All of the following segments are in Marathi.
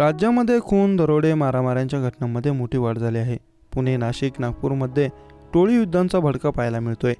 राज्यामध्ये खून दरोडे मारामाऱ्यांच्या घटनांमध्ये मोठी वाढ झाली आहे. पुणे नाशिक नागपूरमध्ये टोळी युद्धांचा भडका पाहायला मिळतोय.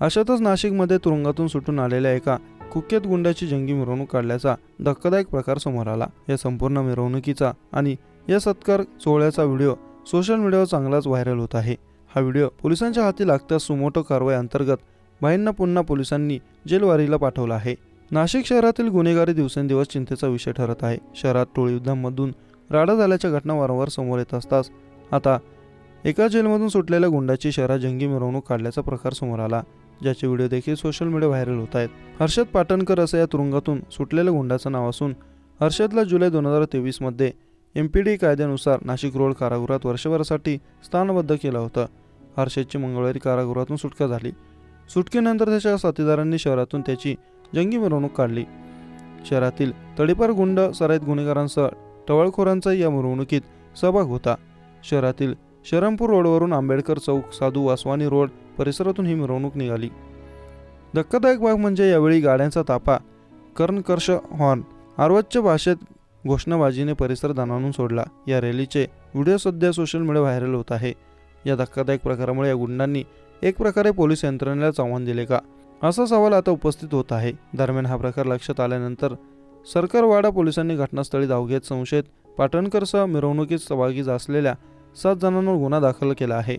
अशातच नाशिकमध्ये तुरुंगातून सुटून आलेल्या एका कुख्यात गुंडाची जंगी मिरवणूक काढल्याचा धक्कादायक प्रकार समोर आला. या संपूर्ण मिरवणुकीचा आणि या सत्कार सोहळ्याचा व्हिडिओ सोशल मीडियावर चांगलाच व्हायरल होत आहे. हा व्हिडिओ पोलिसांच्या हाती लागताच सुमोटो कारवाई अंतर्गत भाईंना पुन्हा पोलिसांनी जेलवारीला पाठवलं आहे. नाशिक शहरातील गुन्हेगारी दिवसेंदिवस चिंतेचा विषय ठरत आहे. शहरात टोळीयुद्धांमधून राडा झाल्याच्या घटना वारंवार समोर येत असताच आता एका जेलमधून सुटलेल्या गुंडाची शहरात जंगी मिरवणूक काढल्याचा प्रकार समोर आला. ज्याचे व्हिडिओ देखील सोशल मीडिया व्हायरल होत आहेत. हर्षद पाटणकर असं या तुरुंगातून सुटलेल्या गुंडाचं नाव असून हर्षदला जुलै दोन हजार तेवीसमध्ये एम पी डी कायद्यानुसार नाशिक रोड कारागृहात वर्षभरासाठी स्थानबद्ध केलं होतं. हर्षदची मंगळवारी कारागृहातून सुटका झाली. सुटकेनंतर त्याच्या साथीदारांनी शहरातून त्याची जंगी मिरवणूक काढली. शहरातील तडीपार गुंड सराईत गुन्हेगारांसह टवळखोरांचा या मिरवणुकीत सहभाग होता. शहरातील शरमपूर रोडवरून आंबेडकर चौक साधू वासवानी रोड परिसरातून ही मिरवणूक निघाली. धक्कादायक भाग म्हणजे यावेळी गाड्यांचा तापा कर्णकर्ष हॉर्न आरवतच्या भाषेत घोषणाबाजीने परिसर दानावून सोडला. या रॅलीचे व्हिडिओ सध्या सोशल मीडिया व्हायरल होत आहे. या धक्कादायक प्रकारामुळे या गुंडांनी एक प्रकारे पोलीस यंत्रणेला आव्हान दिले का? असा सवाल आता उपस्थित होत आहे. दरम्यान हा प्रकार लक्षात आल्यानंतर सरकारवाडा पोलिसांनी घटनास्थळी धाव घेत संशयित पाटणकरसह मिरवणुकीत सहभागी असलेल्या सात जणांवर गुन्हा दाखल केला आहे.